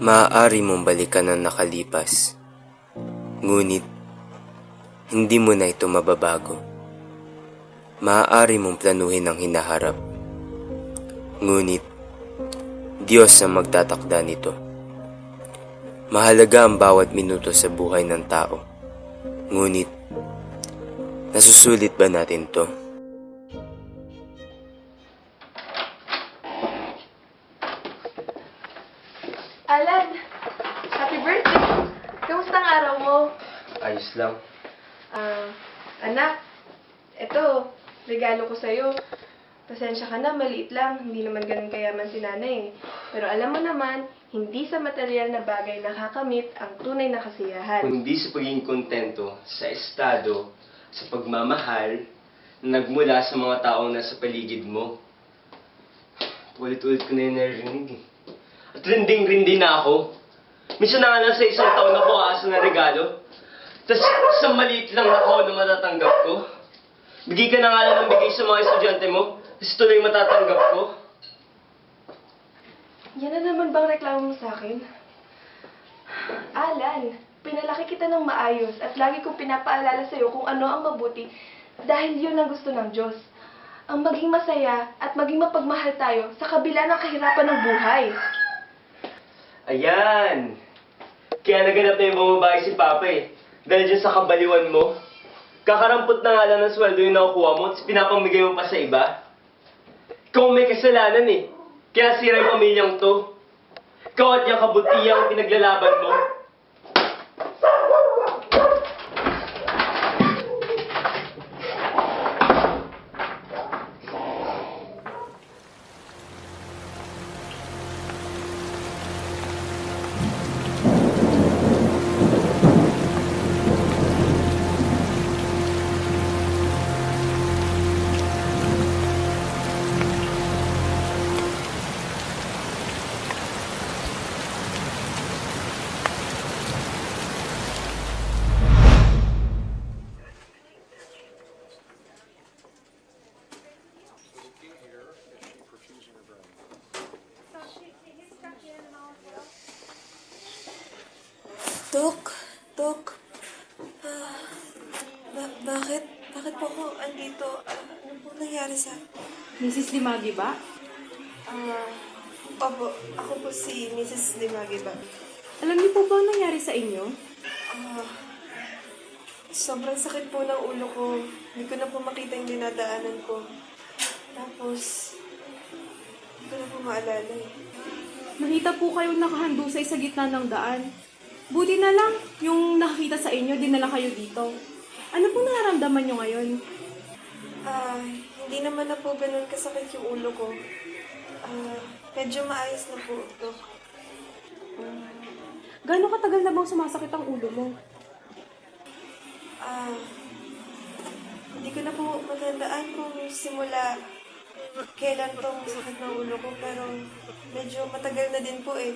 Maaari mong balikan ang nakalipas. Ngunit, hindi mo na ito mababago. Maaari mong planuhin ang hinaharap. Ngunit, Diyos ang magtatakda nito. Mahalaga ang bawat minuto sa buhay ng tao. Ngunit, nasusulit ba natin to? Ayos lang. Ah, anak, eto, regalo ko sa'yo. Pasensya ka na, maliit lang. Hindi naman ganun kayaman si nanay. eh. Pero alam mo naman, hindi sa material na bagay nakakamit ang tunay na kasiyahan. kundi sa pagiging kontento sa estado, sa pagmamahal na nagmula sa mga taong nasa paligid mo. Ulit-ulit ko na yung narinig eh. At rinding-rindi na ako. Minsan na nga lang sa isang taon ako aasa ng regalo. Tapos sa maliit lang ako na matatanggap ko. Bigay ka na nga lang ng bigay sa mga estudyante mo. Tapos tuloy matatanggap ko. Yan na naman bang reklamo mo sa akin? Alan, pinalaki kita ng maayos at lagi kong pinapaalala sa'yo kung ano ang mabuti dahil yun ang gusto ng Diyos. Ang maging masaya at maging mapagmahal tayo sa kabila ng kahirapan ng buhay. Ayan! Kaya naganap na yung bumabae si Papa eh. Dahil dyan sa kabaliwan mo. Kakarampot na nga lang ng sweldo yung nakukuha mo, tapos pinapamigay mo pa sa iba. Ikaw may kasalanan eh. Kaya sira yung pamilyang to. Ikaw at yung kabutihang pinaglalaban mo. Dok, Dok, ah, ba- bakit, bakit po ako andito? Ah, ano po nangyari sa... Mrs. Limagi ba? Ah, opo, ako po si Mrs. Limagi ba? Alam niyo po ba ang nangyari sa inyo? Ah, sobrang sakit po ng ulo ko. Hindi ko na po makita yung dinadaanan ko. Tapos, hindi ko na po maalala eh. Nakita po kayong nakahandusay sa gitna ng daan. Buti na lang, yung nakakita sa inyo, dinala kayo dito. Ano po nararamdaman niyo ngayon? Ah, hindi naman na po ganun kasakit yung ulo ko. Ah, medyo maayos na po, Dok. Gano'ng katagal na bang sumasakit ang ulo mo? Ah, hindi ko na po matandaan kung simula kailan tong sakit ng ulo ko, pero medyo matagal na din po eh.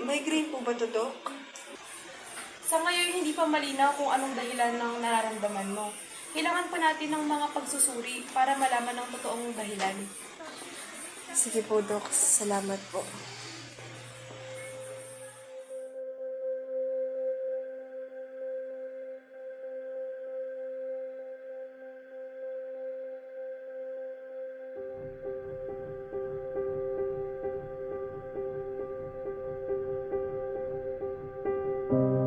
Migraine po ba to, Dok? Sa ngayon, hindi pa malinaw kung anong dahilan ng nararamdaman mo. Kailangan pa natin ng mga pagsusuri para malaman ang totoong dahilan. Sige po, Dok. Salamat po. Kain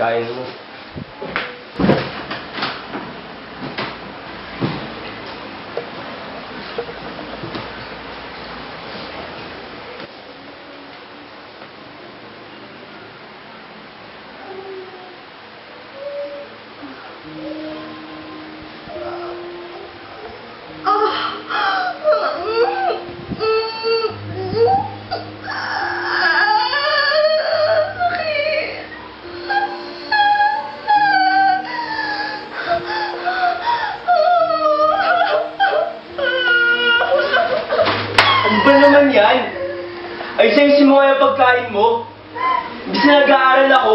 Caio. Ah! Na nag-aaral ako,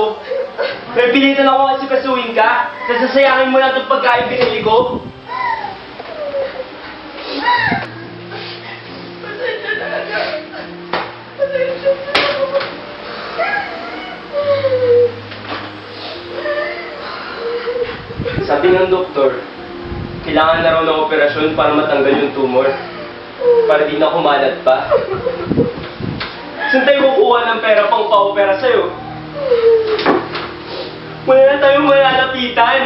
may pilitan ako kasi kasuhin ka. Sasasayangin mo lang itong pagkain binili ko. Pasensya. Pasensya. Sabi ng doktor, kailangan na raw ng operasyon para matanggal yung tumor. Para di na kumalat pa. Saan tayo kukuha ng pera pang pa-opera sa'yo? Wala na tayong malalapitan.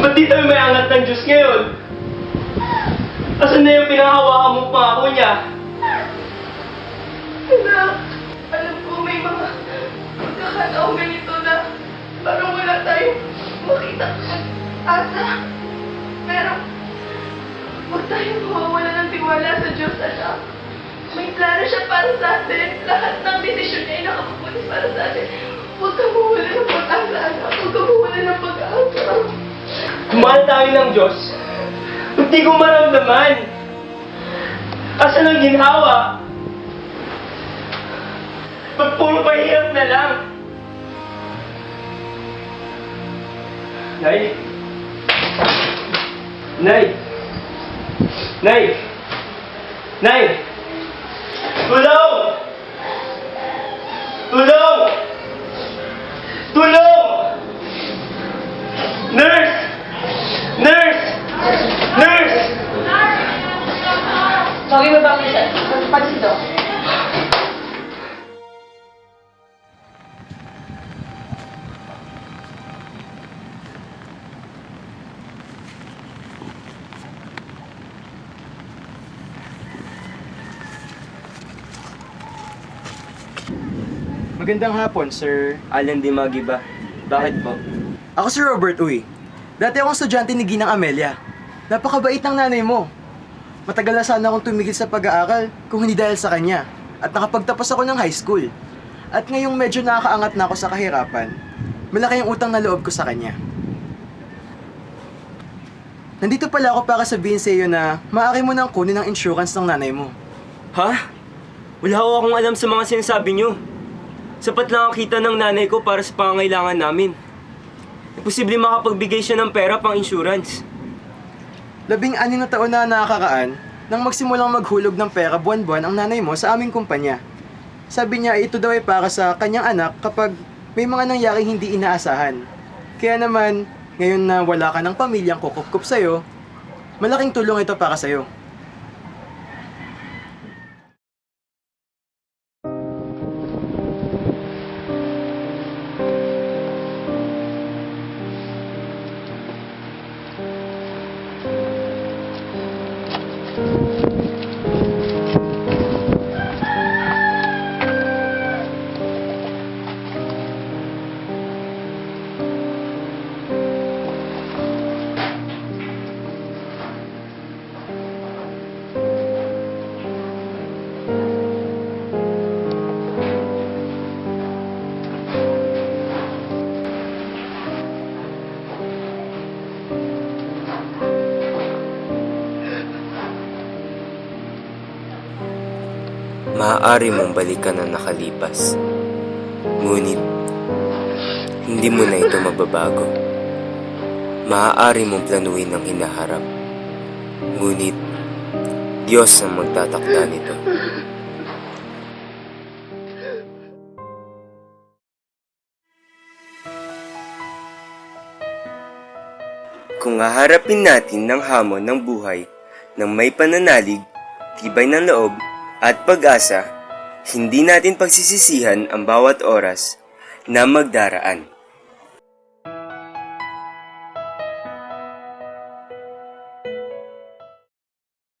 Ba't di tayo may angat ng Diyos ngayon? Asan na yung pinahawakan mong pangako niya? Anak, alam ko may mga pagkakataong ganito na parang wala tayong makita asa. Pero, huwag tayong mawawala ng tiwala sa Diyos, anak. May plano siya para sa atin. Lahat ng desisyon niya para sa atin. Huwag kang mawala ng pag-asa, anak. Huwag kang mawala ng pag-asa. Kumahal tayo ng Diyos. Ba't di ko maramdaman? Asan ang ginhawa? Ba't puro pahirap na lang? Nay? Nay? Nay? Nay? Tulong! Tulong! Tulong! Magandang hapon, Sir. Alan Di Magiba. Bakit po? Ako si Robert Uy. Dati akong estudyante ni Ginang Amelia. Napakabait ng nanay mo. Matagal na sana akong tumigil sa pag-aaral kung hindi dahil sa kanya. At nakapagtapos ako ng high school. At ngayong medyo nakakaangat na ako sa kahirapan, malaki ang utang na loob ko sa kanya. Nandito pala ako para sabihin sa iyo na maaari mo nang kunin ang insurance ng nanay mo. Ha? Wala ko akong alam sa mga sinasabi niyo. Sapat lang ang kita ng nanay ko para sa pangangailangan namin. Imposible makapagbigay siya ng pera pang insurance. Labing anin na taon na nakakaan nang magsimulang maghulog ng pera buwan-buwan ang nanay mo sa aming kumpanya. Sabi niya ito daw ay para sa kanyang anak kapag may mga nangyaring hindi inaasahan. Kaya naman, ngayon na wala ka ng pamilyang kukup-kup sa'yo, malaking tulong ito para sa'yo. Maaari mong balikan ang nakalipas. Ngunit, hindi mo na ito mababago. Maaari mong planuhin ang hinaharap. Ngunit, Diyos ang magtatakda nito. Kung haharapin natin ng hamon ng buhay ng may pananalig, tibay ng loob, at pag-asa, hindi natin pagsisisihan ang bawat oras na magdaraan.